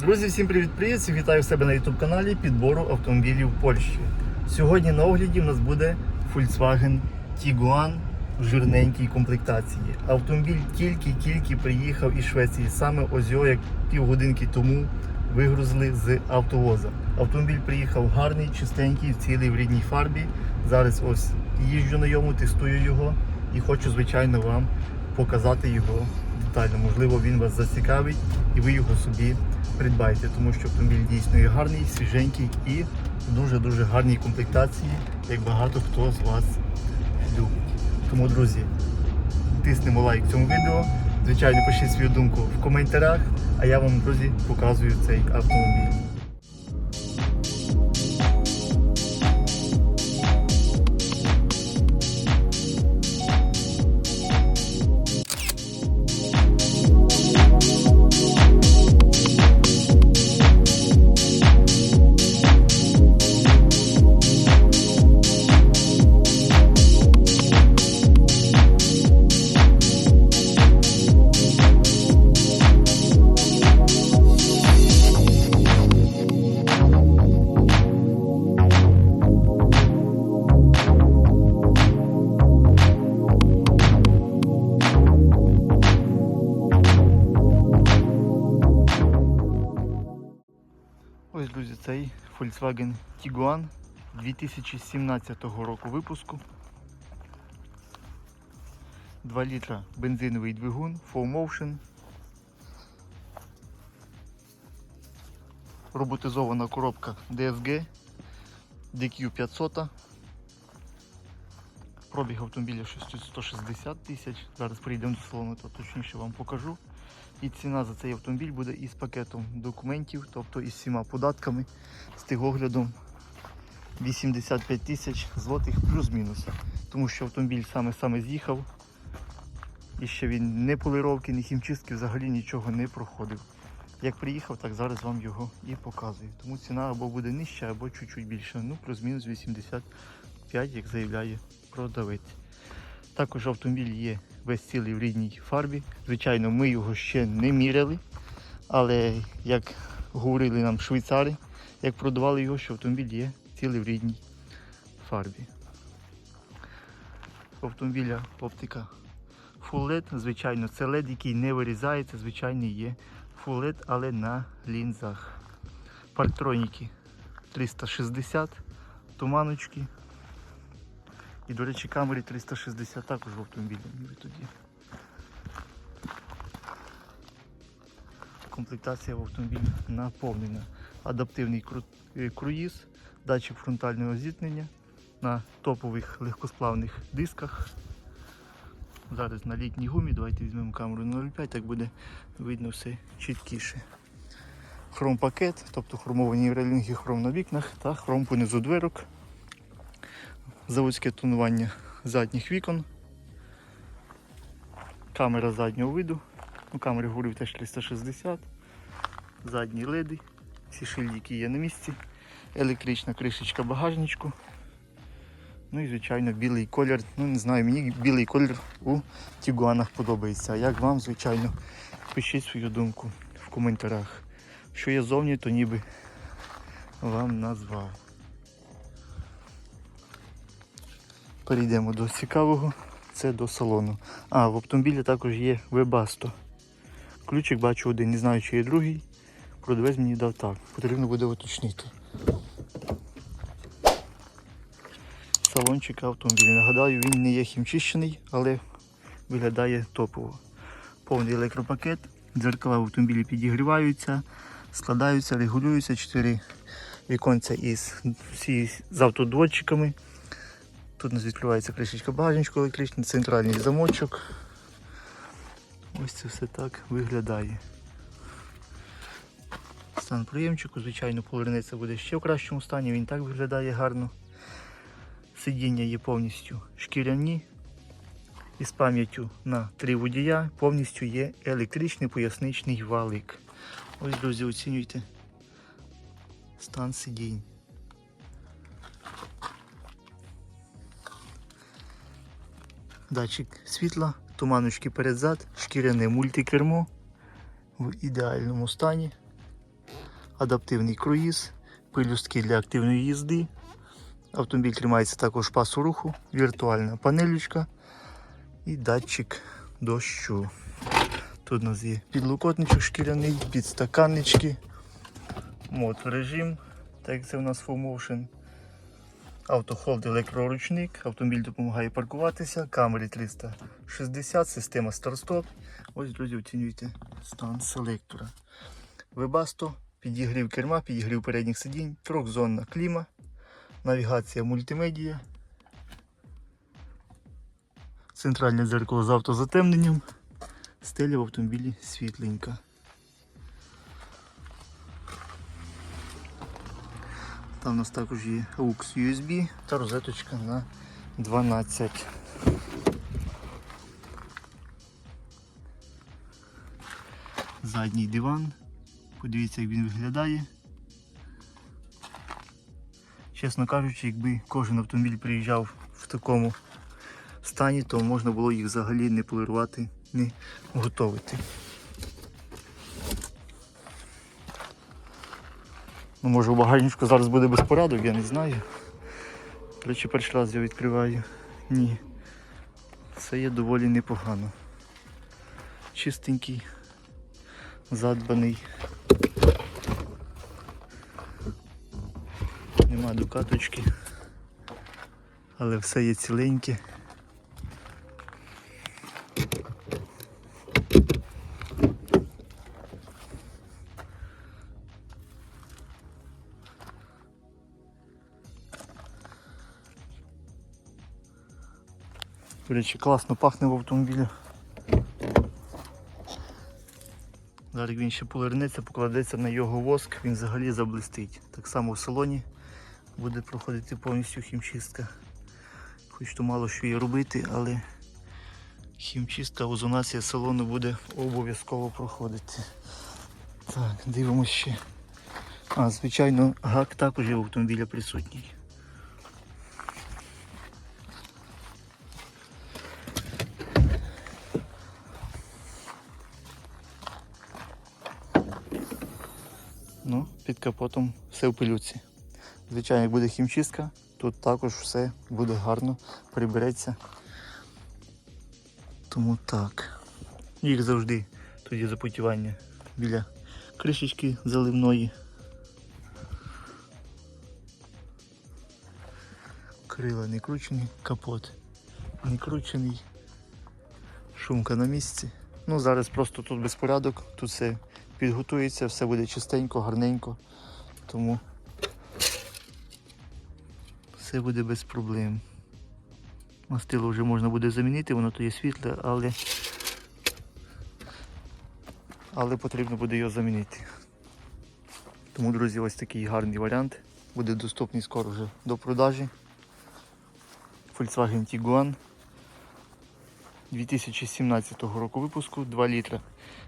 Друзі, всім привіт-привіт! Вітаю себе на YouTube каналі підбору автомобілів Польщі. Сьогодні на огляді в нас буде Volkswagen Tiguan в жирненькій комплектації. Автомобіль тільки-тільки приїхав із Швеції. Саме ось його, як півгодинки тому вигрузили з автовоза. Автомобіль приїхав гарний, чистенький, цілий в рідній фарбі. Зараз ось їжджу на ньому, тестую його і хочу, звичайно, вам показати його детально. Можливо, він вас зацікавить і ви його собі придбаєте, тому що автомобіль дійсно є гарний, свіженький і в дуже-дуже гарній комплектації, як багато хто з вас любить. Тому, друзі, тиснемо лайк цьому відео. Звичайно, пишіть свою думку в коментарях, а я вам, друзі, показую цей автомобіль. 2017 року випуску. 2 літра бензиновий двигун, Full Motion. Роботизована коробка DSG DQ 500. Пробіг автомобіля 160 тисяч. Зараз приїдемо до салону, то точніше вам покажу. І ціна за цей автомобіль буде із пакетом документів, тобто із всіма податками, з тигоглядом 85 тисяч злотих плюс-мінус. Тому що автомобіль саме-саме з'їхав. І ще він не полировки, ні хімчистки, взагалі нічого не проходив. Як приїхав, так зараз вам його і показую. Тому ціна або буде нижча, або чуть-чуть більша. Ну, плюс-мінус 85, як заявляє продавець. Також автомобіль є весь цілий в рідній фарбі. Звичайно, ми його ще не міряли, але як говорили нам швейцари, як продавали його, що автомобіль є цілий в рідній фарбі. Автомобіля оптика Full LED, звичайно, це LED, який не вирізається, звичайно, є Full LED, але на лінзах. Парктроніки 360, туманочки. І, до речі, камери 360 також в автомобілі ніби тоді. Комплектація в автомобілі наповнена. Адаптивний кру- е, круїз, датчик фронтального зіткнення на топових легкосплавних дисках. Зараз на літній гумі. Давайте візьмемо камеру 0,5, так буде видно все чіткіше. Хром-пакет, тобто хромовані релінги, хром на вікнах та хром понизу дверок заводське тонування задніх вікон, камера заднього виду, ну, камери говорив теж 360, задні леди, всі шильдики є на місці, електрична кришечка багажничку. Ну і звичайно білий колір. Ну не знаю, мені білий колір у Тігуанах подобається. А як вам, звичайно, пишіть свою думку в коментарях. Що є зовні, то ніби вам назвав. Перейдемо до цікавого, це до салону. А, в автомобілі також є Webasto. Ключик бачу один, не знаю, чи є другий. Продавець мені дав так. Потрібно буде уточнити. Салончик автомобіля. Нагадаю, він не є хімчищений, але виглядає топово. Повний електропакет, дзеркала в автомобілі підігріваються, складаються, регулюються. Чотири віконця із всі з автодводчиками. Тут у нас відкривається кришечка багажничку електричний, центральний замочок. Ось це все так виглядає. Стан приємчику, звичайно, повернеться буде ще в кращому стані, він так виглядає гарно. Сидіння є повністю шкіряні. Із пам'яттю на три водія повністю є електричний поясничний валик. Ось, друзі, оцінюйте стан сидінь. датчик світла, туманочки передзад, шкіряне мультикермо в ідеальному стані. адаптивний круїз, пилюстки для активної їзди. Автомобіль тримається також пасу руху, віртуальна панелючка і датчик дощу. Тут у нас є підлокотничок шкіряний, підстаканнички, моторежим, так як це у нас Full Motion. Автохолд електроручник, автомобіль допомагає паркуватися, камери 360, система старт-стоп. Ось, друзі, оцінюйте стан селектора. Вебасто, підігрів керма, підігрів передніх сидінь, трьохзонна кліма, навігація мультимедія, центральне дзеркало з автозатемненням, стеля в автомобілі світленька. Там у нас також є AUX USB та розеточка на 12. Задній диван. Подивіться, як він виглядає. Чесно кажучи, якби кожен автомобіль приїжджав в такому стані, то можна було їх взагалі не полирувати, не готувати. Ну, може у багажничку зараз буде безпорядок, я не знаю. До речі, перший раз я відкриваю. Ні. Все є доволі непогано. Чистенький, задбаний. Нема дукаточки. Але все є ціленьке. Речі, класно пахне в автомобілі. Зараз він ще повернеться, покладеться на його воск, він взагалі заблистить. Так само в салоні буде проходити повністю хімчистка. Хоч то мало що є робити, але хімчистка, озонація салону буде обов'язково проходити. Так, дивимося ще. А, звичайно, гак також є в автомобіля присутній. Ну, під капотом все в пилюці. Звичайно, як буде хімчистка, тут також все буде гарно, прибереться. Тому так. Їх завжди тоді запотівання біля кришечки заливної. Крила не кручені, капот не кручений. Шумка на місці. Ну зараз просто тут безпорядок, тут все підготується, все буде чистенько, гарненько. Тому все буде без проблем. Мастило вже можна буде замінити, воно то є світле, але але потрібно буде його замінити. Тому, друзі, ось такий гарний варіант. Буде доступний скоро вже до продажі. Volkswagen Tiguan 2017 року випуску 2 літра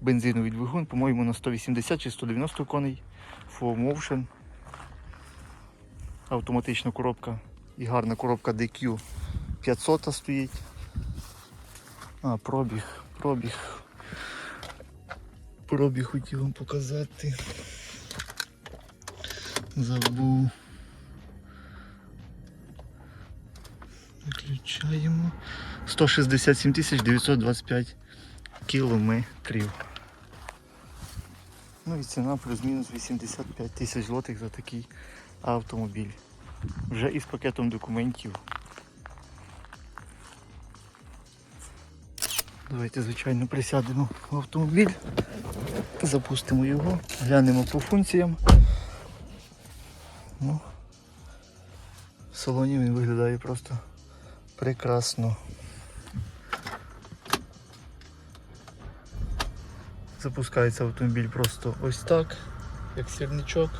бензиновий двигун, по-моєму, на 180 чи 190 коней. Full Motion. Автоматична коробка і гарна коробка DQ 500 стоїть. А, пробіг, пробіг. Пробіг хотів вам показати. Забув. Виключаємо. 167 тисяч 925 кілометрів. Ну і ціна плюс-мінус 85 тисяч злотих за такий автомобіль. Вже із пакетом документів. Давайте, звичайно, присядемо в автомобіль, запустимо його, глянемо по функціям. Ну, в салоні він виглядає просто прекрасно. Запускається автомобіль просто ось так, як сірничок.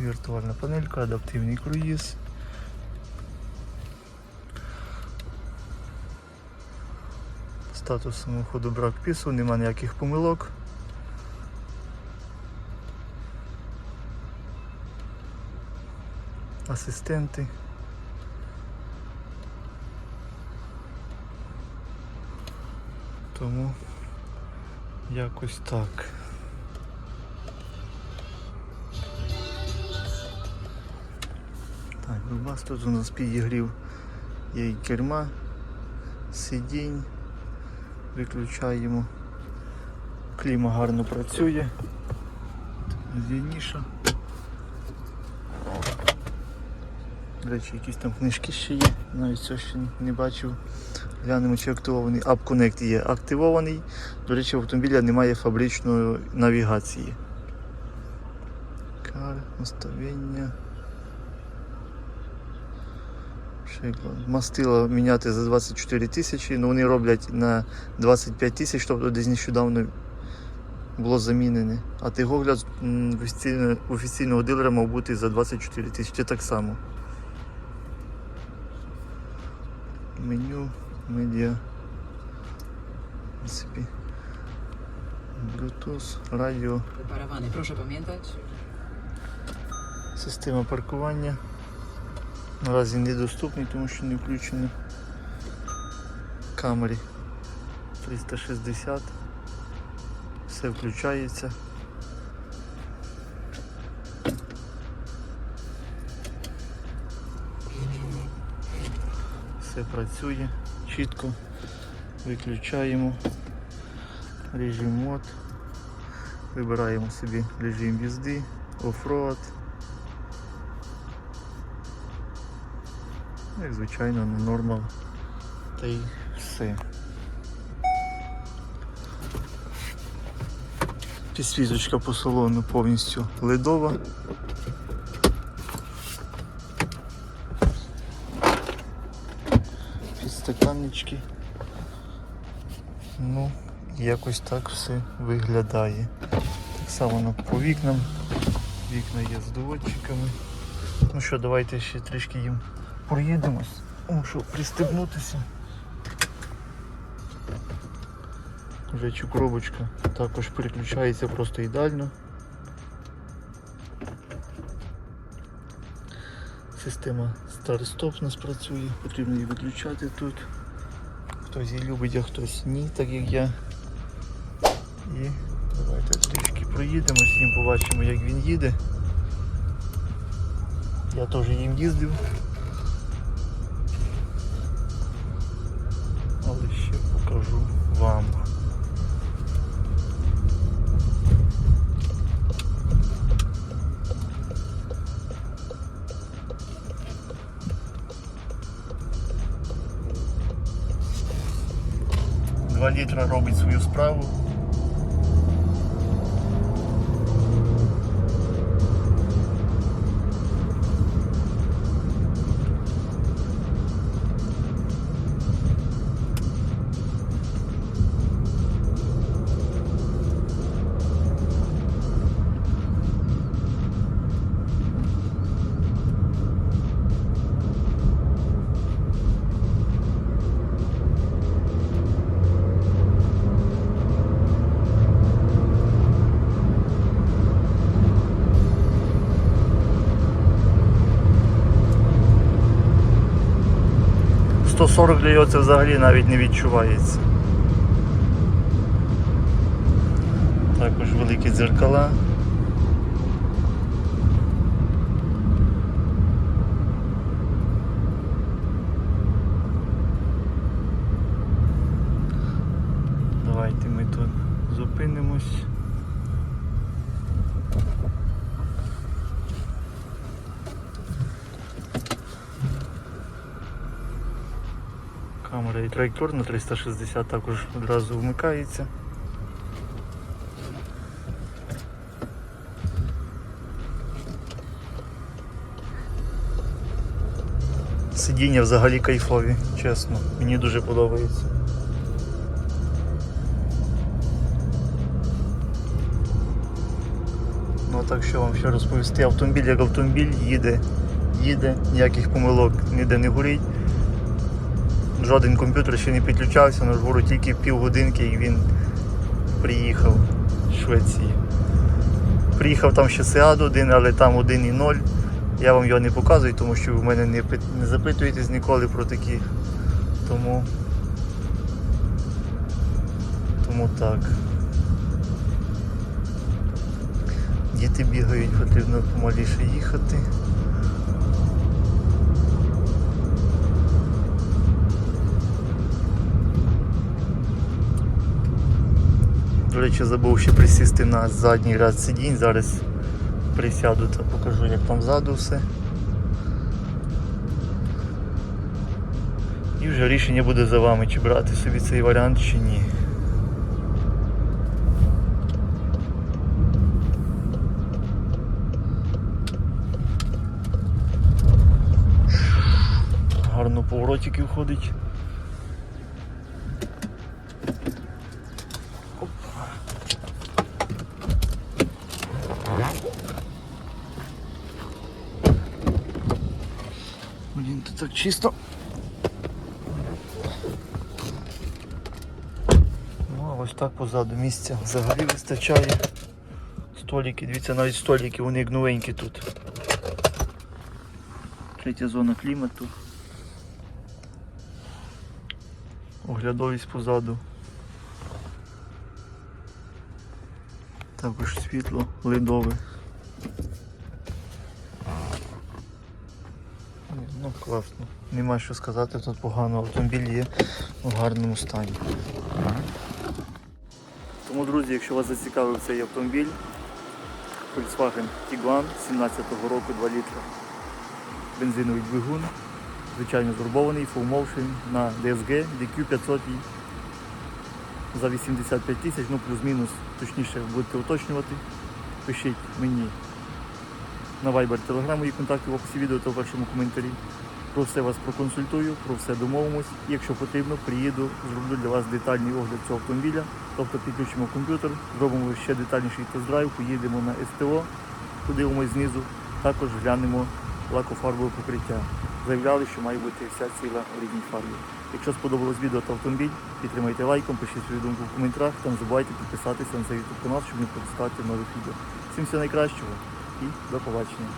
Віртуальна панелька, адаптивний круїз. Статус самоходу брак пісу, нема ніяких помилок. Асистенти. Тому Якось так. Так, ну, у вас тут у нас підігрів є і керма, сидінь, виключаємо. Кліма гарно працює. Зійніша. До речі, якісь там книжки ще є, навіть цього ще не бачив. Глянемо, чи активований. App Connect є активований. До речі, в автомобіля немає фабричної навігації. Кар, наставлення. Мастила міняти за 24 тисячі, але вони роблять на 25 тисяч, тобто десь нещодавно було замінене. А тигогляд офіційного дилера мав бути за 24 тисячі так само. Меню, медіа. Bluetooth, радіо, Parawany, proszę pamiętać. система паркування. Наразі недоступний, тому що не включено. Камері 360. Все включається. Все працює чітко. Виключаємо режим мод. Вибираємо собі режим їзди, оффроад. Як звичайно на нормал. Та й все. Підсвіточка по салону повністю ледова. Підстаканнички. Ну, якось так все виглядає. Так само на- по вікнам. Вікна є з доводчиками. Ну що, давайте ще трішки їм проїдемось. Мушу пристебнутися. Вже коробочка також переключається просто ідеально. Система старт-стоп у нас працює, потрібно її виключати тут. Хтось її любить, а хтось ні, так як я. І давайте трішки проїдемось, їм побачимо як він їде. Я теж їм їздив. 2 літра робить свою справу. 140 для це взагалі навіть не відчувається. Також великі дзеркала. Давайте ми тут зупинимось. Камера і траєкторна 360 також одразу вмикається. Сидіння взагалі кайфові, чесно. Мені дуже подобається. Ну так що вам ще розповісти, автомобіль як автомобіль їде, їде, ніяких помилок ніде не горить жоден комп'ютер ще не підключався, на говорю, тільки півгодинки і він приїхав з Швеції. Приїхав там ще Сеад один, але там 1.0. Я вам його не показую, тому що ви в мене не не запитуєтесь ніколи про такі. Тому Тому так. Діти бігають, потрібно помаліше їхати. Речі, забув ще присісти на задній ряд сидінь. Зараз присяду та покажу, як там ззаду все. І вже рішення буде за вами, чи брати собі цей варіант, чи ні. Гарно поворотики входить. Чисто. Ну, а ось так позаду місця взагалі вистачає. Століки, дивіться, навіть століки, вони як новенькі тут. Третя зона клімату. Оглядовість позаду. Також світло ледове. Ну класно. Нема що сказати, тут погано. Автомобіль є в гарному стані. Тому, друзі, якщо вас зацікавив цей автомобіль, Volkswagen Tiguan 17-го року 2 літра. Бензиновий двигун, звичайно зурбований, full motion на DSG, DQ 500 за 85 тисяч, ну плюс-мінус, точніше будете уточнювати. Пишіть мені на Viber Telegram мої контакти в описі відео та в першому коментарі. Про все вас проконсультую, про все домовимось. І якщо потрібно, приїду, зроблю для вас детальний огляд цього автомобіля. Тобто підключимо комп'ютер, зробимо ще детальніший тест-драйв, поїдемо на СТО, подивимось знизу, також глянемо лакофарбове покриття. Заявляли, що має бути вся ціла у рідній фарбі. Якщо сподобалось відео та автомобіль, підтримайте лайком, пишіть свою думку в коментарях та не забувайте підписатися на цей YouTube канал, щоб не пропускати нових відео. Всім всього найкращого і до побачення.